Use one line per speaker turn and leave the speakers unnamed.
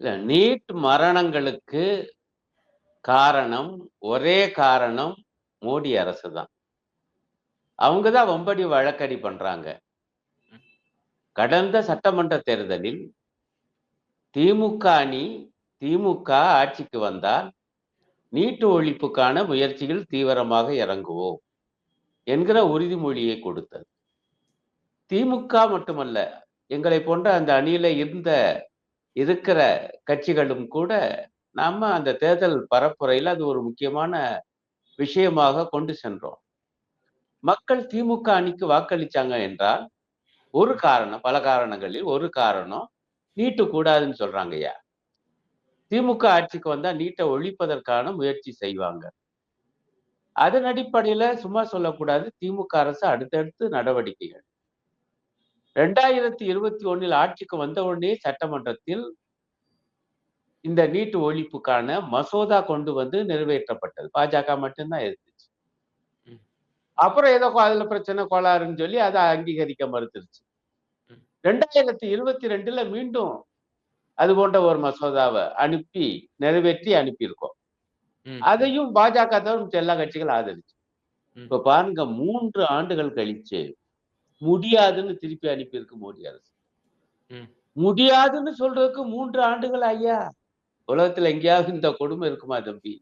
இல்லை நீட் மரணங்களுக்கு காரணம் ஒரே காரணம் மோடி அரசு தான். அவங்க தான் வம்படி வழக்கடி பண்றாங்க. கடந்த சட்டமன்ற தேர்தலில் திமுக அணி திமுக ஆட்சிக்கு வந்தால் நீட்டு ஒழிப்புக்கான முயற்சிகள் தீவிரமாக இறங்குவோம் என்கிற உறுதிமொழியை கொடுத்தது. திமுக மட்டுமல்ல எங்களை போன்ற அந்த அணியில இருந்த இருக்கிற கட்சிகளும் கூட நாம அந்த தேர்தல் பரப்புரையில் அது ஒரு முக்கியமான விஷயமாக கொண்டு சென்றோம். மக்கள் திமுக அணிக்கு வாக்களிச்சாங்க என்றால் ஒரு காரணம் பல காரணங்களில் ஒரு காரணம் நீட்டு கூடாதுன்னு சொல்றாங்க ஐயா. திமுக ஆட்சிக்கு வந்தா நீட்டை ஒழிப்பதற்கான முயற்சி செய்வாங்க. அதன் அடிப்படையில சும்மா சொல்லக்கூடாது திமுக அரசு அடுத்தடுத்து நடவடிக்கைகள். ரெண்டாயிரத்தி இருபத்தி ஒண்ணில் ஆட்சிக்கு வந்த உடனே சட்டமன்றத்தில் இந்த நீட்டு ஒழிப்புக்கான மசோதா கொண்டு வந்து நிறைவேற்றப்பட்டது பாஜக மட்டும்தான் இருந்துச்சு. அப்புறம் ஏதோ அதுல பிரச்சனை கோளாறுன்னு சொல்லி அதை அங்கீகரிக்க மறுத்துருச்சு. ரெண்டாயிரத்தி இருபத்தி ரெண்டுல மீண்டும் அது போன்ற ஒரு மசோதாவை அனுப்பி நிறைவேற்றி அனுப்பியிருக்கோம். அதையும் பாஜக மத்த எல்லா கட்சிகளும் ஆதரிச்சு. இப்ப பாருங்க மூன்று ஆண்டுகள் கழிச்சு முடியாதுன்னு திருப்பி அனுப்பியிருக்கு மோடி அரசு. முடியாதுன்னு சொல்றதுக்கு மூன்று ஆண்டுகள் ஐயா. உலகத்துல எங்கேயாவது இந்த கொடுமை இருக்குமா தம்பி?